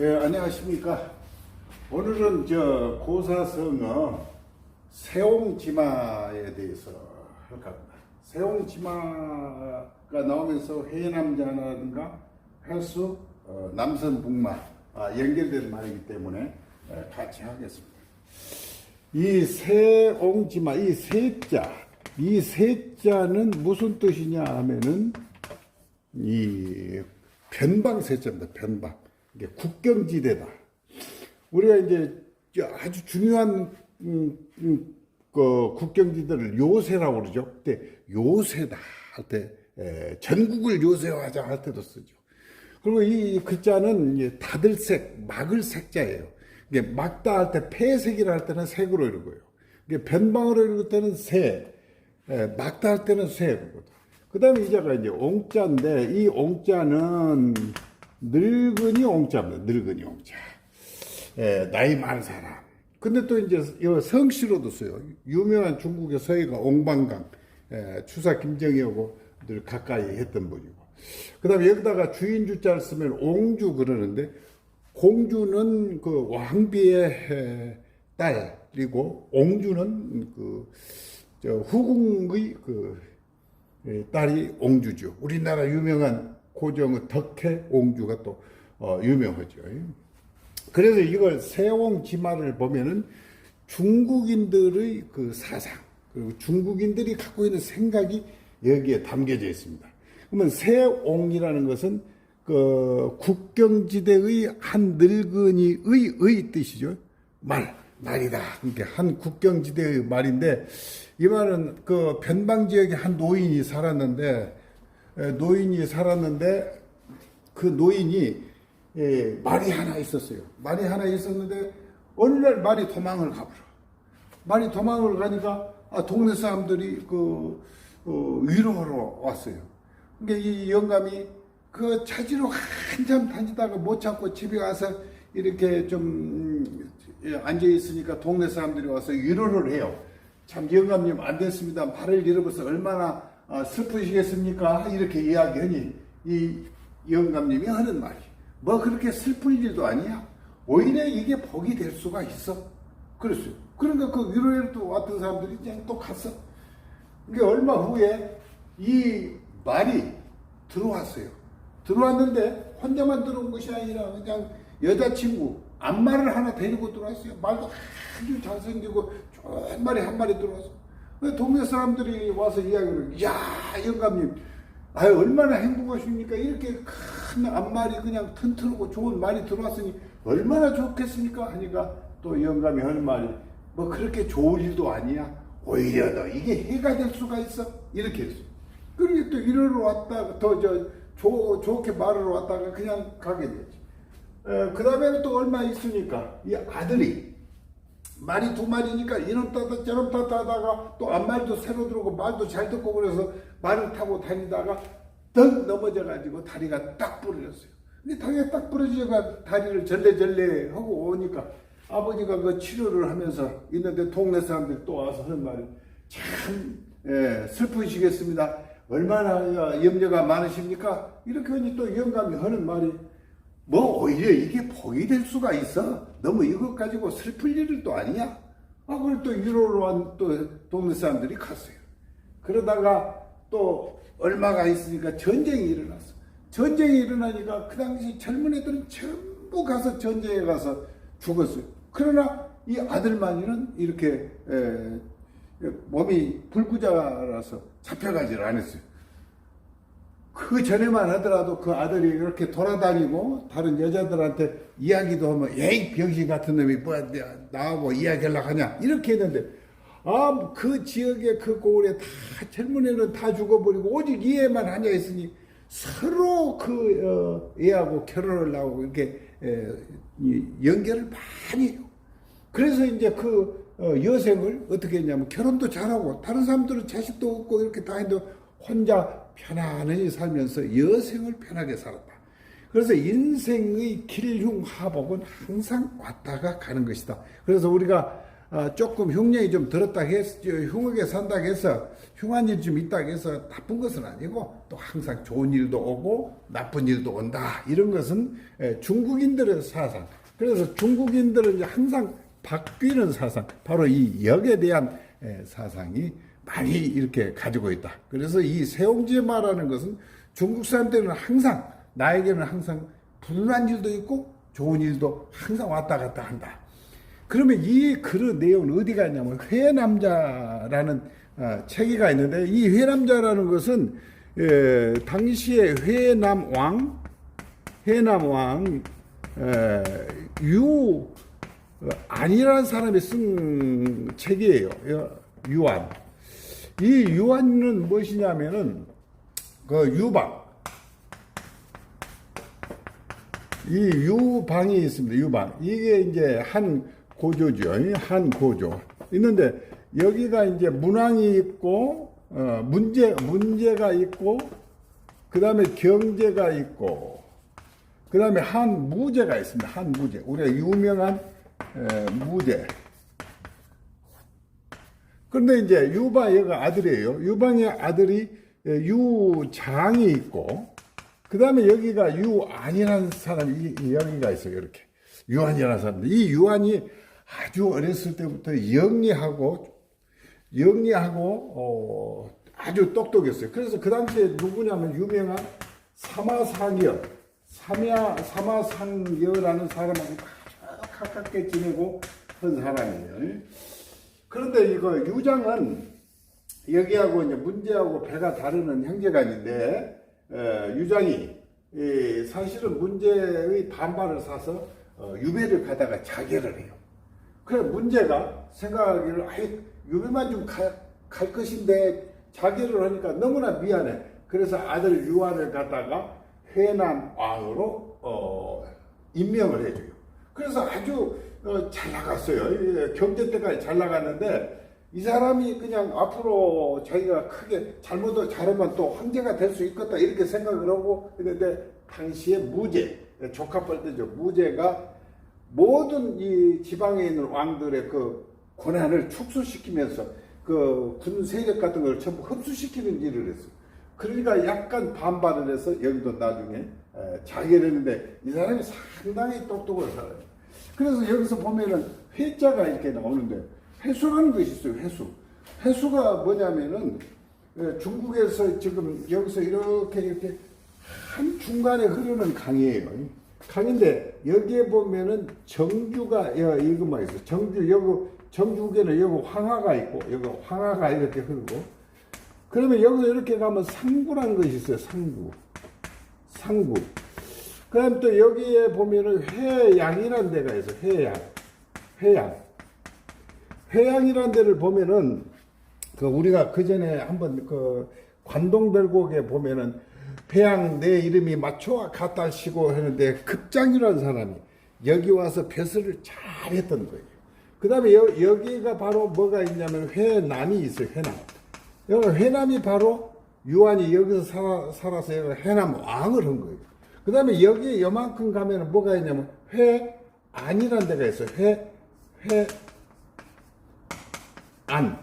예, 안녕하십니까. 오늘은 저 고사성어 세옹지마에 대해서 할 겁니다. 세옹지마가 나오면서 해남자라든가 해수, 어, 남선 북마 아, 연결된 말이기 때문에 예, 같이 하겠습니다. 이 세옹지마, 이 세자, 이 세자는 무슨 뜻이냐 하면은 이 변방세자입니다. 변방. 이게 국경지대다. 우리가 이제 저 아주 중요한 음, 음, 그 국경지대를 요새라고 그러죠. 그때 요새다 할 때 전국을 요새화하자 할 때도 쓰죠. 그리고 이 글자는 다들색, 막을 색자예요. 이게 막다 할 때 폐색이라 할 때는 색으로 읽어요. 이게 변방으로 읽을 때는 새, 에, 막다 할 때는 새. 그 다음에 이 자가 이제 옹자인데, 이 옹자는 늙은이 옹자입니다. 늙은이 옹자. 에, 나이 많은 사람. 근데 또 이제 이 성씨로도 써요. 유명한 중국의 서예가 옹방강, 에, 추사 김정희하고 늘 가까이 했던 분이고. 그 다음에 여기다가 주인 주자를 쓰면 옹주 그러는데, 공주는 그 왕비의 에, 딸이고, 옹주는 그, 저 후궁의 그 예, 딸이 옹주죠. 우리나라 유명한 고정의 덕혜 옹주가 또 어, 유명하죠. 그래서 이걸 세옹 지마를 보면은 중국인들의 그 사상 그리고 중국인들이 갖고 있는 생각이 여기에 담겨져 있습니다. 그러면 세옹이라는 것은 그 국경지대의 한 늙은이의 의 뜻이죠. 말 말이다. 그러니까 한 국경지대의 말인데 이 말은 그 변방 지역에 한 노인이 살았는데 에, 노인이 살았는데 그 노인이 예, 말이 하나 있었어요. 말이 하나 있었는데 어느 날 말이 도망을 가버려. 말이 도망을 가니까 아, 동네 사람들이 그 어, 위로하러 왔어요. 그러니까 이 영감이 그 찾으러 한참 다니다가 못 찾고 집에 와서 이렇게 좀 음, 예, 앉아 있으니까 동네 사람들이 와서 위로를 해요. 참 영감님 안 됐습니다. 말을 잃어버려서 얼마나 아, 슬프시겠습니까? 이렇게 이야기하니 이 영감님이 하는 말이 뭐 그렇게 슬픈 일도 아니야. 오히려 이게 복이 될 수가 있어. 그랬어요. 그러니까 그 위로에 또 왔던 사람들이 그냥 또 갔어. 그게 얼마 후에 이 말이 들어왔어요. 들어왔는데 혼자만 들어온 것이 아니라 그냥 여자친구 안마를 하나 데리고 들어왔어요. 말도 아주 잘생기고 좋은 말이 한 마리 들어왔어. 그 동네 사람들이 와서 이야기를 야 영감님 아 얼마나 행복하십니까? 이렇게 큰 앞말이 그냥 튼튼하고 좋은 말이 들어왔으니 얼마나 좋겠습니까? 하니까 또 영감이 하는 말이 뭐 그렇게 좋은 일도 아니야. 오히려 더 이게 해가 될 수가 있어. 이렇게 했어. 그러니 또 이러러 왔다가 더저 좋게 말하러 왔다가 그냥 가게 되지. 그 다음에는 또 얼마 있으니까 이 아들이 말이 두 마리니까 이놈 따다 저놈 따다 하다가 또 앞말도 새로 들어오고 말도 잘 듣고 그래서 말을 타고 다니다가 덩 넘어져 가지고 다리가 딱 부러졌어요. 근데 다리가 딱 부러져가 다리를 절레절레 하고 오니까 아버지가 그 치료를 하면서 있는데 동네 사람들이 또 와서 하는 말이 참 예, 슬프시겠습니다. 얼마나 염려가 많으십니까? 이렇게 하니 또 영감이 하는 말이 뭐 오히려 이게 복이 될 수가 있어. 너무 이것 가지고 슬플 일은 또 아니야. 아, 그걸 또 위로로 한 또 동네 사람들이 갔어요. 그러다가 또 얼마가 있으니까 전쟁이 일어났어. 전쟁이 일어나니까 그 당시 젊은 애들은 전부 가서 전쟁에 가서 죽었어요. 그러나 이 아들만이는 이렇게 에, 몸이 불구자라서 잡혀가지를 않았어요. 그 전에만 하더라도 그 아들이 이렇게 돌아다니고 다른 여자들한테 이야기도 하면 에이 병신 같은 놈이 뭐 나하고 이야기하려고 하냐 이렇게 했는데 아 그 지역의 그 고을에 다 젊은 애는 다 죽어버리고 오직 이 애만 하냐 했으니 서로 그 어, 애하고 결혼을 하고 이렇게 에, 연결을 많이 해요. 그래서 이제 그 어, 여생을 어떻게 했냐면 결혼도 잘하고 다른 사람들은 자식도 없고 이렇게 다 했는데 혼자 편안히 살면서 여생을 편하게 살았다. 그래서 인생의 길흉하복은 항상 왔다가 가는 것이다. 그래서 우리가 어, 조금 흉년이 좀 들었다 해서 저 흉하게 산다 해서 흉한 일 좀 있다 해서 나쁜 것은 아니고 또 항상 좋은 일도 오고 나쁜 일도 온다 이런 것은 에, 중국인들의 사상 그래서 중국인들은 항상 바뀌는 사상 바로 이 역에 대한 에, 사상이 많이 이렇게 가지고 있다 그래서 이 세옹지마라는 것은 중국 사람들은 항상 나에게는 항상 불운한 일도 있고 좋은 일도 항상 왔다 갔다 한다. 그러면 이 글의 내용은 어디가 있냐면 회남자라는 어, 책이가 있는데 이 회남자라는 것은 에, 당시에 회남 왕, 회남 왕 에, 유 어, 아니라는 사람이 쓴 책이에요. 어, 유안. 이 유안은 무엇이냐면은 그 유방. 이 유방이 있습니다. 유방. 이게 이제 한 고조죠. 한 고조. 있는데 여기가 이제 문왕이 있고 어, 문제 문제가 있고 그 다음에 경제가 있고 그 다음에 한 무제가 있습니다. 한 무제. 우리가 유명한 에, 무제. 그런데 이제 유방 얘가 아들이에요. 유방의 아들이 에, 유장이 있고 그 다음에 여기가 유안이라는 사람이 이- 이 여기가 있어요. 이렇게 유안이라는 사람. 이 유안이 아주 어렸을 때부터 영리하고 영리하고 어, 아주 똑똑했어요. 그래서 그 당시에 누구냐면 유명한 사마상여, 삼야 사마상여라는 사람하고 가깝게 지내고 한 사람이에요. 그런데 이거 유장은 여기하고 이제 문제하고 배가 다르는 형제간인데 에, 유장이 이, 사실은 문제의 반발을 사서 어, 유배를 가다가 자결을 해요. 그래 문제가 생각하기를 아예 유배만 좀 갈 것인데 자결을 하니까 너무나 미안해. 그래서 아들 유한을 갖다가 회남 왕으로 어, 임명을 해줘요. 그래서 아주 어, 잘 나갔어요. 예, 경제 때까지 잘 나갔는데 이 사람이 그냥 앞으로 자기가 크게 잘못 잘하면 또 황제가 될 수 있겠다 이렇게 생각을 하고 있는데 당시에 무제 조카뻘 때죠 무제가 모든 이 지방에 있는 왕들의 그 권한을 축소시키면서 그 군 세력 같은 걸 전부 흡수시키는 일을 했어요. 그러니까 약간 반발을 해서 여기도 나중에 에, 자기를 했는데 이 사람이 상당히 똑똑한 사람이에요. 그래서 여기서 보면은 회자가 이렇게 나오는데 회수라는 것이 있어요. 회수. 회수가 뭐냐면은 에, 중국에서 지금 여기서 이렇게 이렇게 한 중간에 흐르는 강이에요. 강인데 여기에 보면은 정주가 여 이것만 있어. 정주 여기 정주에는 여기 황하가 있고 여기 황하가 이렇게 흐르고 그러면 여기 이렇게 가면 상구라는 것이 있어요. 상구. 상구. 그다음 또 여기에 보면은 회양이라는 데가 있어. 회양. 회양. 회양이라는 데를 보면은 그 우리가 그 전에 한번 그 관동별곡에 보면은 회양 내 이름이 맞춰와 갖다 시고 하는데 급장이라는 사람이 여기 와서 벼슬을 잘 했던 거예요. 그 다음에 여기가 바로 뭐가 있냐면 회남이 있어요. 회남. 여기 회남이 바로 유한이 여기서 살아, 살아서 회남 왕을 한 거예요. 그 다음에 여기 요만큼 가면 뭐가 있냐면 회 안이라는 데가 있어요. 회, 회, 안.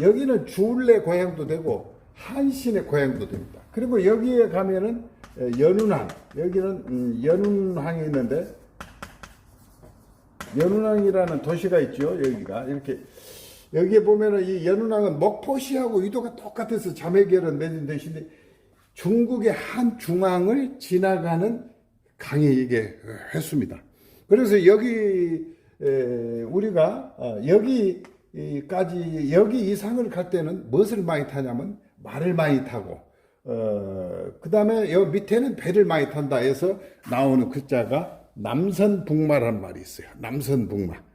여기는 주울레 고향도 되고 한신의 고향도 됩니다. 그리고 여기에 가면은 연운항. 여기는 음, 연운항이 있는데 연운항이라는 도시가 있죠. 여기가 이렇게 여기에 보면은 이 연운항은 목포시하고 위도가 똑같아서 자매결은 맺은 도시인데 중국의 한 중앙을 지나가는 강이 이게 했습니다. 그래서 여기 에, 우리가 어, 여기까지 여기 이상을 갈 때는 무엇을 많이 타냐면 말을 많이 타고 어, 그 다음에 여 밑에는 배를 많이 탄다 해서 나오는 글자가 남선북마란 말이 있어요. 남선북마.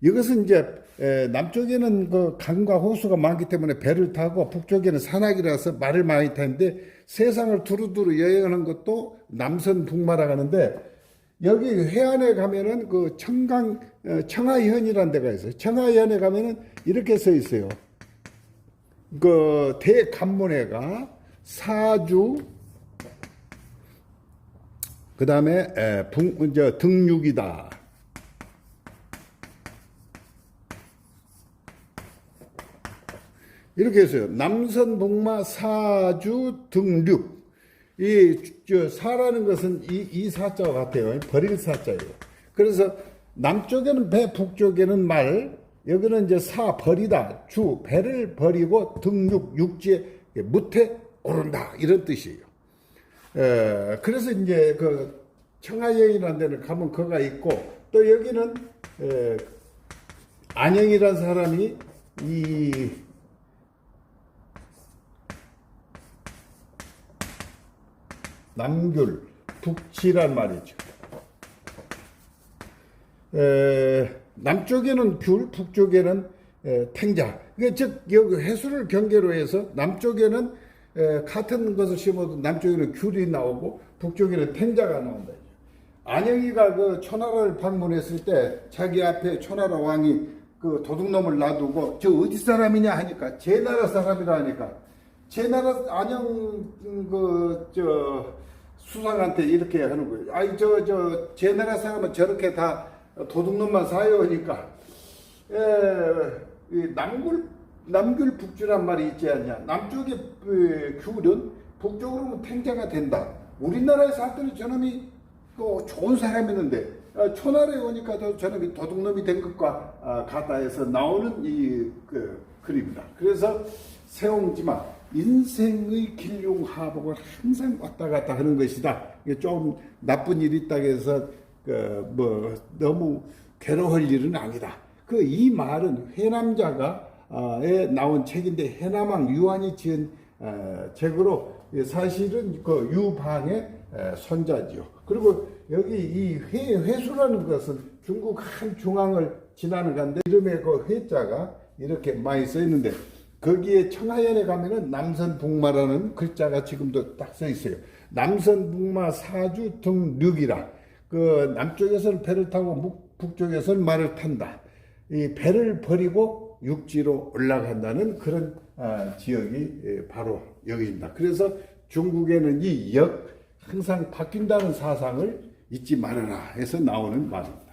이것은 이제 에, 남쪽에는 그 강과 호수가 많기 때문에 배를 타고 북쪽에는 산악이라서 말을 많이 타는데 세상을 두루두루 여행하는 것도 남선 북마라고 하는데 여기 해안에 가면은 그 청강 어, 청하현이라는 데가 있어요. 청하현에 가면은 이렇게 써 있어요. 그 대관문회가 사주 그 다음에 등육이다. 이렇게 해서요. 남선 북마 사주 등륙. 이, 저, 사라는 것은 이, 이 사자와 같아요. 버릴 사자예요. 그래서 남쪽에는 배, 북쪽에는 말, 여기는 이제 사, 버리다, 주, 배를 버리고 등육, 육지에 무태 오른다. 이런 뜻이에요. 에, 그래서 이제 그 청하여인이라는 데는 가면 그가 있고 또 여기는 에, 안영이라는 사람이 이 남귤, 북치란 말이죠. 에, 남쪽에는 귤, 북쪽에는 에, 탱자. 즉 여기 해수를 경계로 해서 남쪽에는 에, 같은 것을 심어도 남쪽에는 귤이 나오고 북쪽에는 탱자가 나온다. 안영이가 그 초나라를 방문했을 때 자기 앞에 초나라 왕이 그 도둑놈을 놔두고 저 어디 사람이냐 하니까 제 나라 사람이라 하니까 제 나라 안영 그 저 수상한테 이렇게 하는 거예요. 아이 저 저 제 나라 사람은 저렇게 다 도둑놈만 사요 하니까 에, 이 남굴 남귤 북주란 말이 있지 않냐. 남쪽에 그 귤은 북쪽으로 오면 탱자가 된다. 우리나라에 살 때는 저놈이 또 좋은 사람이었는데 어, 초나라에 오니까 도 저놈이 도둑놈이 된 것과 아, 같다 해서 나오는 이 그, 글입니다. 그래서 세옹지마 인생의 길흉하복을 항상 왔다 갔다 하는 것이다. 좀 나쁜 일이 있다고 해서 그 뭐 너무 괴로울 일은 아니다. 그 이 말은 해남자가에 나온 책인데 해남왕 유한이 지은 어, 책으로 사실은 그 유방의 에, 손자지요. 그리고 여기 이 회, 회수라는 것은 중국 한 중앙을 지나는 건데 이름에 그 회자가 이렇게 많이 써 있는데 거기에 청하연에 가면은 남선북마라는 글자가 지금도 딱 써 있어요. 남선북마 사주 등륙이라 그 남쪽에서는 배를 타고 묵- 북쪽에서는 말을 탄다. 이 배를 버리고 육지로 올라간다는 그런 아, 지역이 예, 바로 여기입니다. 그래서 중국에는 이 역 항상 바뀐다는 사상을 잊지 말아라 해서 나오는 말입니다.